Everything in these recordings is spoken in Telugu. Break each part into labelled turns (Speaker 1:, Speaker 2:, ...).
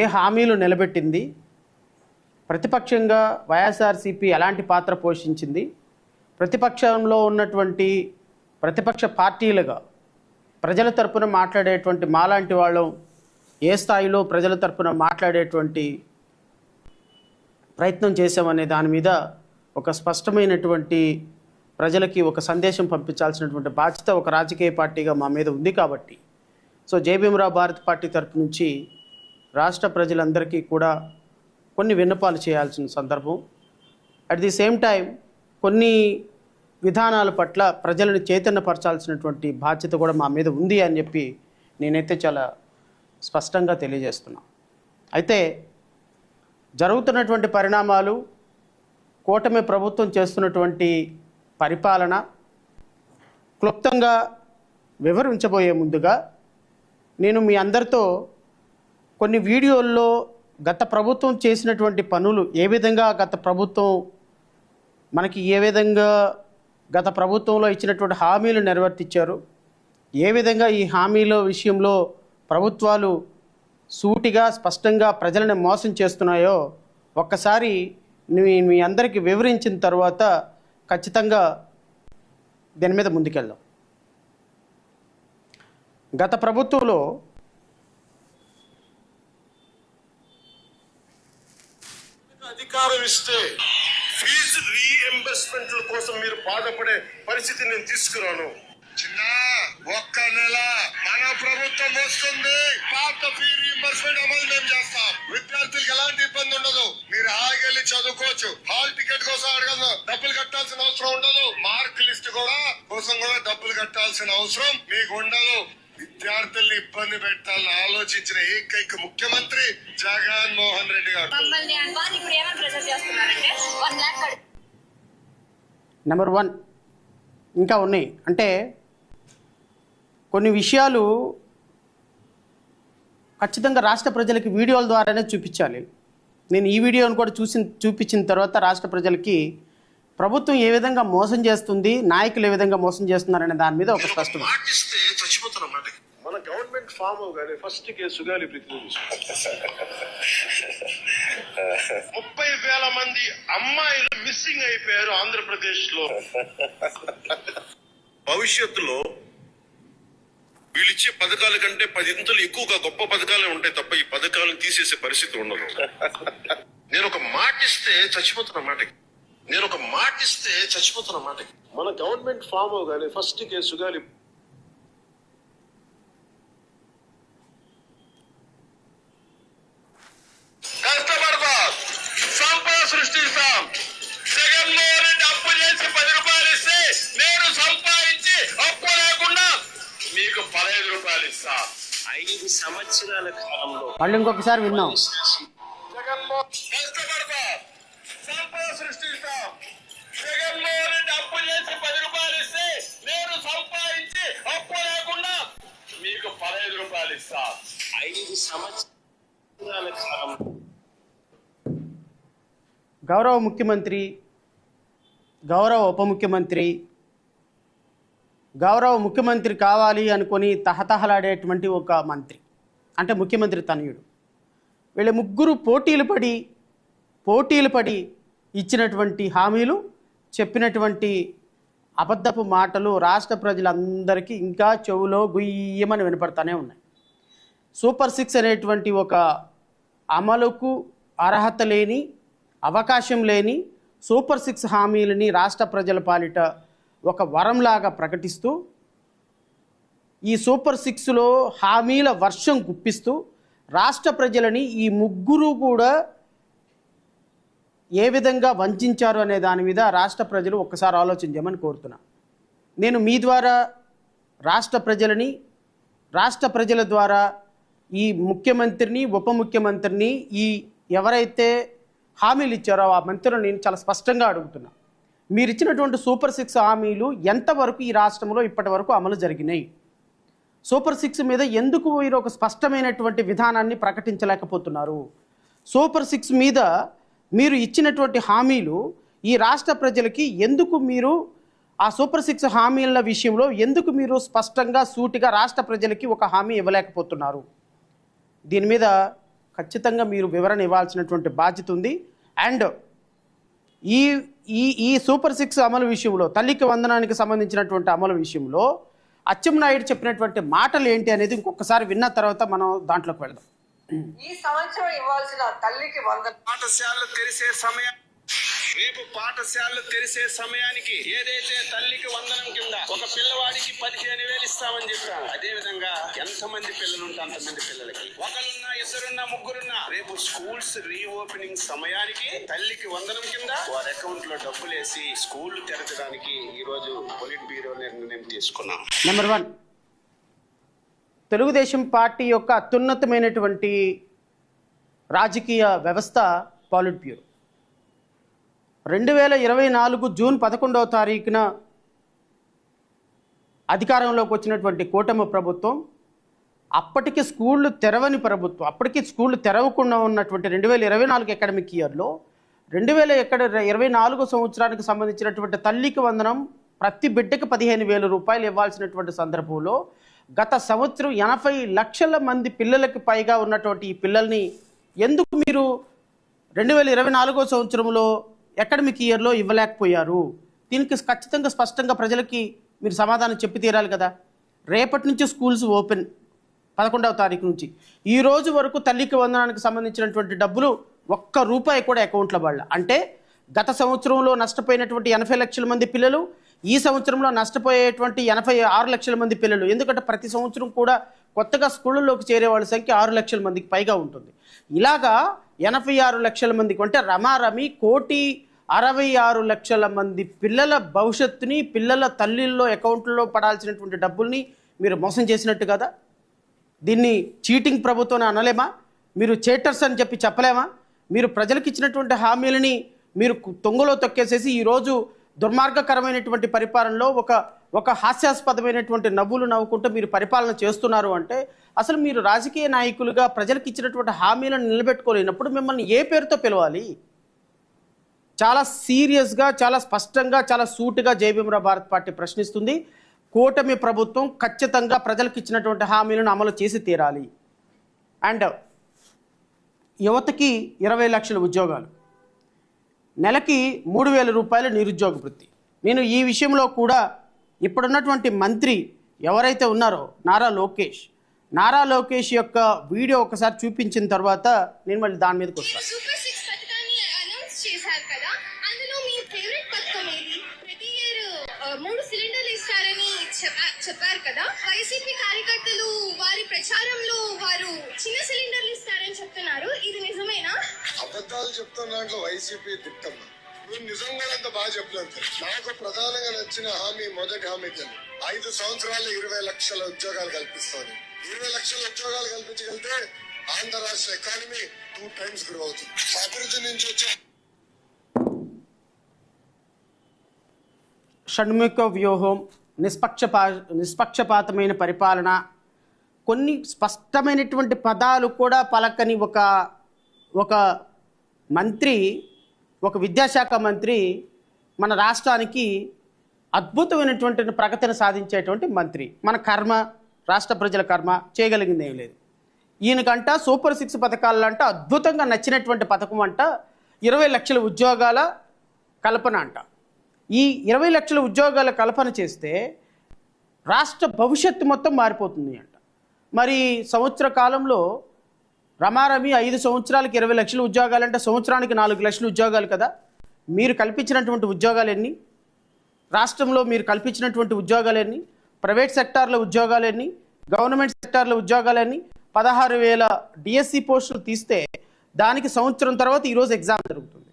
Speaker 1: ఏ హామీలు నిలబెట్టింది? ప్రతిపక్షంగా వైఎస్ఆర్సీపీ ఎలాంటి పాత్ర పోషించింది? ప్రతిపక్షంలో ఉన్నటువంటి ప్రతిపక్ష పార్టీలుగా ప్రజల తరపున మాట్లాడేటువంటి మాలాంటి వాళ్ళం ఏ స్థాయిలో ప్రజల తరపున మాట్లాడేటువంటి ప్రయత్నం చేశామనే దాని మీద ఒక స్పష్టమైనటువంటి ప్రజలకి ఒక సందేశం పంపించాల్సినటువంటి బాధ్యత ఒక రాజకీయ పార్టీగా మా మీద ఉంది కాబట్టి. సో జయభీమరావు భారత్ పార్టీ తరపు నుంచి రాష్ట్ర ప్రజలందరికీ కూడా కొన్ని విన్నపాలు చేయాల్సిన సందర్భం. అట్ ది సేమ్ టైం కొన్ని విధానాల పట్ల ప్రజలను చైతన్యపరచాల్సినటువంటి బాధ్యత కూడా మా మీద ఉంది అని చెప్పి నేనైతే చాలా స్పష్టంగా తెలియజేస్తున్నా. అయితే జరుగుతున్నటువంటి పరిణామాలు కూటమి ప్రభుత్వం చేస్తున్నటువంటి పరిపాలన క్లుప్తంగా వివరించబోయే ముందుగా నేను మీ అందరితో కొన్ని వీడియోల్లో గత ప్రభుత్వం చేసినటువంటి పనులు ఏ విధంగా గత ప్రభుత్వం మనకి ఏ విధంగా గత ప్రభుత్వంలో ఇచ్చినటువంటి హామీలు నెరవేర్తించారు ఏ విధంగా ఈ హామీల విషయంలో ప్రభుత్వాలు సూటిగా స్పష్టంగా ప్రజలను మోసం చేస్తున్నాయో ఒక్కసారి మీ మీ అందరికీ వివరించిన తర్వాత ఖచ్చితంగా దీని మీద ముందుకెళ్దాం. గత ప్రభుత్వంలో
Speaker 2: అధికారం ఇస్తే ఫీజు రీఎంబర్స్మెంట్ల కోసం మీరు బాధపడే పరిస్థితి నేను తీసుకురాను. చిన్న ఒక్క నెల మన ప్రభుత్వం వస్తుంది. పాత ఫీ రీఎంబర్స్మెంట్ అమలు మేము చేస్తాం. విద్యార్థులకు ఎలాంటి ఇబ్బంది ఉండదు. మీరు హాయిగా చదువుకోవచ్చు. హాల్ టికెట్ కోసం అడగదు. డబ్బులు కట్టాల్సిన అవసరం ఉండదు. మార్క్ లిస్ట్ కూడా కోసం కూడా డబ్బులు కట్టాల్సిన అవసరం మీకు ఉండదు. విద్యార్థుల్ని ఇబ్బంది పెట్టాలని ఆలోచించిన ఏకైక ముఖ్యమంత్రి జగన్ మోహన్ రెడ్డి గారు.
Speaker 1: నెంబర్ వన్ ఇంకా ఉన్నాయి. అంటే కొన్ని విషయాలు ఖచ్చితంగా రాష్ట్ర ప్రజలకి వీడియోల ద్వారానే చూపించాలి. నేను ఈ వీడియోను కూడా చూసి చూపించిన తర్వాత రాష్ట్ర ప్రజలకి ప్రభుత్వం ఏ విధంగా మోసం చేస్తుంది నాయకులు ఏ విధంగా మోసం చేస్తున్నారనే దాని మీద ఒక స్పష్టం
Speaker 2: ఫామ్ అవగానే ఫస్ట్ కేసు గాలి ముప్పై వేల మంది అమ్మాయిలు మిస్సింగ్ అయిపోయారు ఆంధ్రప్రదేశ్లో భవిష్యత్తులో వీళ్ళిచ్చే పథకాల కంటే పదింతలు ఎక్కువగా గొప్ప పథకాలే ఉంటాయి తప్ప ఈ పథకాలను తీసేసే పరిస్థితి ఉండదు. నేను ఒక మాట ఇస్తే చచ్చిపోతున్న మాటకి. నేను ఒక మాట ఇస్తే చచ్చిపోతున్న మాటకి. మన గవర్నమెంట్ ఫామ్ అవగానే ఫస్ట్ కేసు గాలి
Speaker 3: ఐదు సంవత్సరాల కాలంలో
Speaker 1: మళ్ళీ ఇంకొకసారి విన్నాం
Speaker 2: జగన్మోహన్ కష్టపడతాం సంపద సృష్టిస్తాం జగన్మోహన్ రెడ్డి అప్పు చేసి పది రూపాయలు ఇస్తే నేను సంపాదించి అప్పు లేకుండా మీకు పదహైదు రూపాయలు ఇస్తా
Speaker 3: ఐదు సంవత్సరాల
Speaker 1: గౌరవ ముఖ్యమంత్రి గౌరవ ఉప ముఖ్యమంత్రి గౌరవ ముఖ్యమంత్రి కావాలి అనుకొని తహతహలాడేటువంటి ఒక మంత్రి అంటే ముఖ్యమంత్రి తనయుడు. వీళ్ళ ముగ్గురు పోటీలు పడి పోటీలు పడి ఇచ్చినటువంటి హామీలు చెప్పినటువంటి అబద్ధపు మాటలు రాష్ట్ర ప్రజలందరికీ ఇంకా చెవులో గుయ్యమని వినపడతానే ఉన్నాయి. సూపర్ సిక్స్ అనేటువంటి ఒక అమలుకు అర్హత లేని అవకాశం లేని సూపర్ సిక్స్ హామీలని రాష్ట్ర ప్రజల పాలిట ఒక వరంలాగా ప్రకటిస్తూ ఈ సూపర్ సిక్స్లో హామీల వర్షం గుప్పిస్తూ రాష్ట్ర ప్రజలని ఈ ముగ్గురు కూడా ఏ విధంగా వంచారు అనే దాని మీద రాష్ట్ర ప్రజలు ఒక్కసారి ఆలోచించమని కోరుతున్నా. నేను మీ ద్వారా రాష్ట్ర ప్రజలని రాష్ట్ర ప్రజల ద్వారా ఈ ముఖ్యమంత్రిని ఉప ముఖ్యమంత్రిని ఈ ఎవరైతే హామీలు ఇచ్చారో ఆ మంత్రులను నేను చాలా స్పష్టంగా అడుగుతున్నా. మీరు ఇచ్చినటువంటి సూపర్ సిక్స్ హామీలు ఎంతవరకు ఈ రాష్ట్రంలో ఇప్పటి వరకు అమలు జరిగినాయి? సూపర్ సిక్స్ మీద ఎందుకు మీరు ఒక స్పష్టమైనటువంటి విధానాన్ని ప్రకటించలేకపోతున్నారు? సూపర్ సిక్స్ మీద మీరు ఇచ్చినటువంటి హామీలు ఈ రాష్ట్ర ప్రజలకి ఎందుకు మీరు ఆ సూపర్ సిక్స్ హామీల విషయంలో ఎందుకు మీరు స్పష్టంగా సూటిగా రాష్ట్ర ప్రజలకి ఒక హామీ ఇవ్వలేకపోతున్నారు? దీని మీద ఖచ్చితంగా మీరు వివరణ ఇవ్వాల్సినటువంటి బాధ్యత ఉంది. అండ్ ఈ ఈ ఈ సూపర్ సిక్స్ అమలు విషయంలో తల్లికి వందనానికి సంబంధించినటువంటి అమలు విషయంలో అచ్చెన్నాయుడు చెప్పినటువంటి మాటలు ఏంటి అనేది ఇంకొకసారి విన్న తర్వాత మనం దాంట్లోకి వెళదాం.
Speaker 4: ఈ సంవత్సరం ఇవ్వాల్సిన తల్లికి వంద
Speaker 3: పాఠశాలలు తెరిసే సమయం రేపు పాఠశాలలు తెరిసే సమయానికి ఏదైతే తల్లికి వందనం కింద ఒక పిల్లవాడికి పదిహేను వేలు ఇస్తామని చెప్పారు అదే విధంగా ఎంతమంది పిల్లలు ఉంటే అంతమంది పిల్లలకి? ఒకరున్నా ఇద్దరున్నా ముగ్గురున్నా రేపు స్కూల్స్ రీఓపెనింగ్ సమయానికి తల్లికి వందనం కింద వారి అకౌంట్లో డబ్బులేసి స్కూల్ తెరచడానికి ఈ రోజు పొలిట్ బ్యూరో నిర్ణయం తీసుకున్నాం.
Speaker 1: నెంబర్ వన్ తెలుగుదేశం పార్టీ యొక్క అత్యున్నతమైనటువంటి రాజకీయ వ్యవస్థ పాలిట్ బ్యూరో. రెండు వేల ఇరవై నాలుగు జూన్ పదకొండవ తారీఖున అధికారంలోకి వచ్చినటువంటి కూటమి ప్రభుత్వం అప్పటికి స్కూళ్ళు తెరవని ప్రభుత్వం అప్పటికి స్కూళ్ళు తెరవకుండా ఉన్నటువంటి రెండు వేల ఇరవై నాలుగు అకాడమిక్ ఇయర్లో రెండు వేల ఎక్కడ ఇరవై నాలుగు సంవత్సరానికి సంబంధించినటువంటి తల్లికి వందనం ప్రతి బిడ్డకి పదిహేను వేల రూపాయలు ఇవ్వాల్సినటువంటి సందర్భంలో గత సంవత్సరం ఎనభై లక్షల మంది పిల్లలకి పైగా ఉన్నటువంటి ఈ పిల్లల్ని ఎందుకు మీరు రెండు వేల ఇరవై నాలుగో సంవత్సరంలో అకాడమిక్ ఇయర్లో ఇవ్వలేకపోయారు. దీనికి ఖచ్చితంగా స్పష్టంగా ప్రజలకి మీరు సమాధానం చెప్పి తీరాలి కదా. రేపటి నుంచి స్కూల్స్ ఓపెన్ పదకొండవ తారీఖు నుంచి. ఈ రోజు వరకు తల్లికి వందనానికి సంబంధించినటువంటి డబ్బులు ఒక్క రూపాయి కూడా అకౌంట్లో వాళ్ళ అంటే గత సంవత్సరంలో నష్టపోయినటువంటి ఎనభై లక్షల మంది పిల్లలు ఈ సంవత్సరంలో నష్టపోయేటువంటి ఎనభై ఆరు లక్షల మంది పిల్లలు. ఎందుకంటే ప్రతి సంవత్సరం కూడా కొత్తగా స్కూళ్ళలోకి చేరే వాళ్ళ సంఖ్య ఆరు లక్షల మందికి పైగా ఉంటుంది. ఇలాగా ఎనభై ఆరు లక్షల మందికి అంటే రమారమి కోటి అరవై ఆరు లక్షల మంది పిల్లల భవిష్యత్తుని పిల్లల తల్లిల్లో అకౌంట్లో పడాల్సినటువంటి డబ్బుల్ని మీరు మోసం చేసినట్టు కదా? దీన్ని చీటింగ్ ప్రభుత్వం అనలేమా? మీరు చేటర్స్ అని చెప్పి చెప్పలేమా? మీరు ప్రజలకు ఇచ్చినటువంటి హామీలని మీరు తొంగలో తొక్కేసేసి ఈరోజు దుర్మార్గకరమైనటువంటి పరిపాలనలో ఒక ఒక హాస్యాస్పదమైనటువంటి నవ్వులు నవ్వుకుంటూ మీరు పరిపాలన చేస్తున్నారు అంటే అసలు మీరు రాజకీయ నాయకులుగా ప్రజలకు ఇచ్చినటువంటి హామీలను నిలబెట్టుకోలేనప్పుడు మిమ్మల్ని ఏ పేరుతో పిలవాలి? చాలా సీరియస్గా చాలా స్పష్టంగా చాలా సూటుగా జయభీమరావు భారత్ పార్టీ ప్రశ్నిస్తుంది. కూటమి ప్రభుత్వం ఖచ్చితంగా ప్రజలకు ఇచ్చినటువంటి హామీలను అమలు చేసి తీరాలి. అండ్ యువతకి ఇరవై లక్షల ఉద్యోగాలు. నెలకి మూడు వేల రూపాయల నిరుద్యోగ వృత్తి. నేను ఈ విషయంలో కూడా ఇప్పుడున్నటువంటి మంత్రి ఎవరైతే ఉన్నారో నారా లోకేష్ నారా లోకేష్ యొక్క వీడియో ఒకసారి చూపించిన తర్వాత నేను మళ్ళీ దాని మీదకి వస్తాను
Speaker 5: సిలిండర్లు ఇస్తారని చెప్పా- చెప్పారు కదా. వైసీపీ కార్యకర్తలు వారి ప్రచారంలో వారు చిన్న సిలిండర్లు ఇస్తారని చెప్తున్నారు. ఇది నిజమేనా?
Speaker 2: అబద్ధాలు చెప్తున్న దాంట్లో వైసీపీ తిట్టమ్మ నువ్వు నిజంగా అంత బాగా చెప్పలేదు నాకు ప్రధానంగా నచ్చిన హామీ మొదటి హామీ తెలియదు ఐదు సంవత్సరాలు ఇరవై లక్షల ఉద్యోగాలు కల్పిస్తాను ఇరవై లక్షల ఉద్యోగాలు కల్పించగలిగితే ఆంధ్ర రాష్ట్ర ఎకానమీ టూ టైమ్స్ గ్రో అవుతుంది. అభివృద్ధి నుంచి వచ్చే
Speaker 1: షణ్ముఖ వ్యూహం నిష్పక్షపా నిష్పక్షపాతమైన పరిపాలన కొన్ని స్పష్టమైనటువంటి పదాలు కూడా పలకని ఒక ఒక మంత్రి ఒక విద్యాశాఖ మంత్రి మన రాష్ట్రానికి అద్భుతమైనటువంటి ప్రగతిని సాధించేటువంటి మంత్రి. మన కర్మ రాష్ట్ర ప్రజల కర్మ చేయగలిగింది ఏం లేదు. ఈయనకంట సూపర్ సిక్స్ పథకాలంట అద్భుతంగా నచ్చినటువంటి పథకం అంట ఇరవై లక్షల ఉద్యోగాల కల్పన అంట. ఈ ఇరవై లక్షల ఉద్యోగాల కల్పన చేస్తే రాష్ట్ర భవిష్యత్తు మొత్తం మారిపోతుంది అంట. మరి సంవత్సర కాలంలో రమారమి ఐదు సంవత్సరాలకి ఇరవై లక్షల ఉద్యోగాలంటే సంవత్సరానికి నాలుగు లక్షల ఉద్యోగాలు కదా? మీరు కల్పించినటువంటి ఉద్యోగాలు ఎన్ని? రాష్ట్రంలో మీరు కల్పించినటువంటి ఉద్యోగాలు ఎన్ని? ప్రైవేట్ సెక్టార్ల ఉద్యోగాలు ఎన్ని? గవర్నమెంట్ సెక్టార్ల ఉద్యోగాలు ఎన్ని? పదహారు వేల డిఎస్సి పోస్టులు తీస్తే దానికి సంవత్సరం తర్వాత ఈరోజు ఎగ్జామ్ జరుగుతుంది.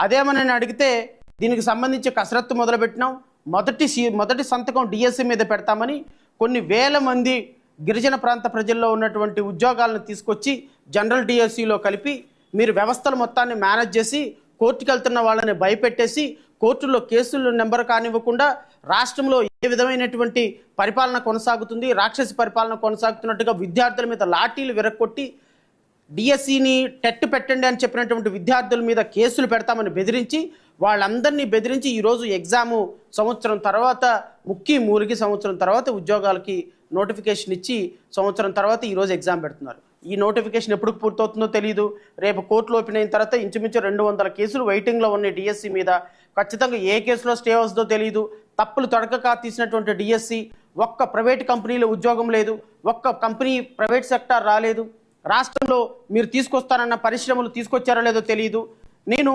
Speaker 1: అదేమని అడిగితే దీనికి సంబంధించి కసరత్తు మొదలుపెట్టినాం. మొదటి మొదటి సంతకం డిఎస్సి మీద పెడతామని కొన్ని వేల మంది గిరిజన ప్రాంత ప్రజల్లో ఉన్నటువంటి ఉద్యోగాలను తీసుకొచ్చి జనరల్ డిఎస్సిలో కలిపి మీరు వ్యవస్థల మొత్తాన్ని మేనేజ్ చేసి కోర్టుకు వెళ్తున్న వాళ్ళని భయపెట్టేసి కోర్టులో కేసులు నెంబర్ కానివ్వకుండా రాష్ట్రంలో ఏ విధమైనటువంటి పరిపాలన కొనసాగుతుంది రాక్షసి పరిపాలన కొనసాగుతున్నట్టుగా విద్యార్థుల మీద లాఠీలు విరక్కొట్టి డిఎస్సిని టెట్ పెట్టండి అని చెప్పినటువంటి విద్యార్థుల మీద కేసులు పెడతామని బెదిరించి వాళ్ళందరినీ బెదిరించి ఈరోజు ఎగ్జాము సంవత్సరం తర్వాత ముక్కి మూలికి సంవత్సరం తర్వాత ఉద్యోగాలకి నోటిఫికేషన్ ఇచ్చి సంవత్సరం తర్వాత ఈరోజు ఎగ్జామ్ పెడుతున్నారు. ఈ నోటిఫికేషన్ ఎప్పుడు పూర్తవుతుందో తెలియదు రేపు కోర్టులో ఓపెన్ అయిన తర్వాత ఇంచుమించు రెండు వందల కేసులు వెయిటింగ్లో ఉన్నాయి డిఎస్సి మీద. ఖచ్చితంగా ఏ కేసులో స్టే వస్తుందో తెలియదు తప్పులు తొడకక తీసినటువంటి డిఎస్సి. ఒక్క ప్రైవేట్ కంపెనీలో ఉద్యోగం లేదు. ఒక్క కంపెనీ ప్రైవేట్ సెక్టార్ రాలేదు. రాష్ట్రంలో మీరు తీసుకొస్తానన్న పరిశ్రమలు తీసుకొచ్చారో లేదో తెలియదు నేను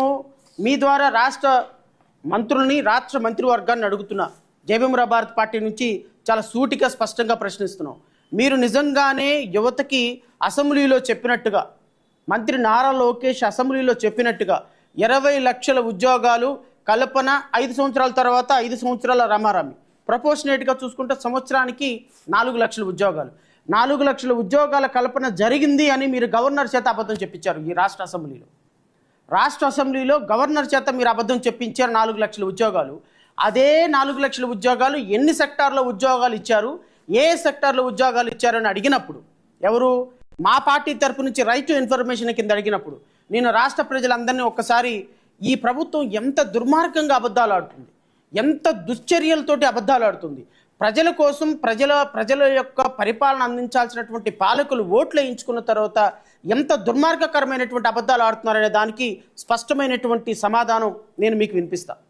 Speaker 1: మీ ద్వారా రాష్ట్ర మంత్రుల్ని రాష్ట్ర మంత్రివర్గాన్ని అడుగుతున్నా. జయభీమరా భారత్ పార్టీ నుంచి చాలా సూటిగా స్పష్టంగా ప్రశ్నిస్తున్నాం. మీరు నిజంగానే యువతకి అసెంబ్లీలో చెప్పినట్టుగా మంత్రి నారా లోకేష్ అసెంబ్లీలో చెప్పినట్టుగా ఇరవై లక్షల ఉద్యోగాలు కల్పన ఐదు సంవత్సరాల తర్వాత ఐదు సంవత్సరాల రమారమి. ప్రపోర్షనేట్గా చూసుకుంటే సంవత్సరానికి నాలుగు లక్షల ఉద్యోగాలు. నాలుగు లక్షల ఉద్యోగాల కల్పన జరిగింది అని మీరు గవర్నర్ చేత అబద్ధం చెప్పించారు ఈ రాష్ట్ర అసెంబ్లీలో. రాష్ట్ర అసెంబ్లీలో గవర్నర్ చేత మీరు అబద్ధం చెప్పించారు నాలుగు లక్షల ఉద్యోగాలు. అదే నాలుగు లక్షల ఉద్యోగాలు ఎన్ని సెక్టార్లో ఉద్యోగాలు ఇచ్చారు? ఏ సెక్టార్లో ఉద్యోగాలు ఇచ్చారని అడిగినప్పుడు ఎవరు? మా పార్టీ తరపు నుంచి రైట్ టు ఇన్ఫర్మేషన్ కింద అడిగినప్పుడు నేను రాష్ట్ర ప్రజలందరినీ ఒక్కసారి ఈ ప్రభుత్వం ఎంత దుర్మార్గంగా అబద్ధాలు ఆడుతుంది ఎంత దుశ్చర్యలతోటి అబద్ధాలు ఆడుతుంది ప్రజల కోసం ప్రజల ప్రజల యొక్క పరిపాలన అందించాల్సినటువంటి పాలకులు ఓట్లు వేయించుకున్న తర్వాత ఎంత దుర్మార్గకరమైనటువంటి అబద్ధాలు ఆడుతున్నారనే దానికి స్పష్టమైనటువంటి సమాధానం నేను మీకు వినిపిస్తాను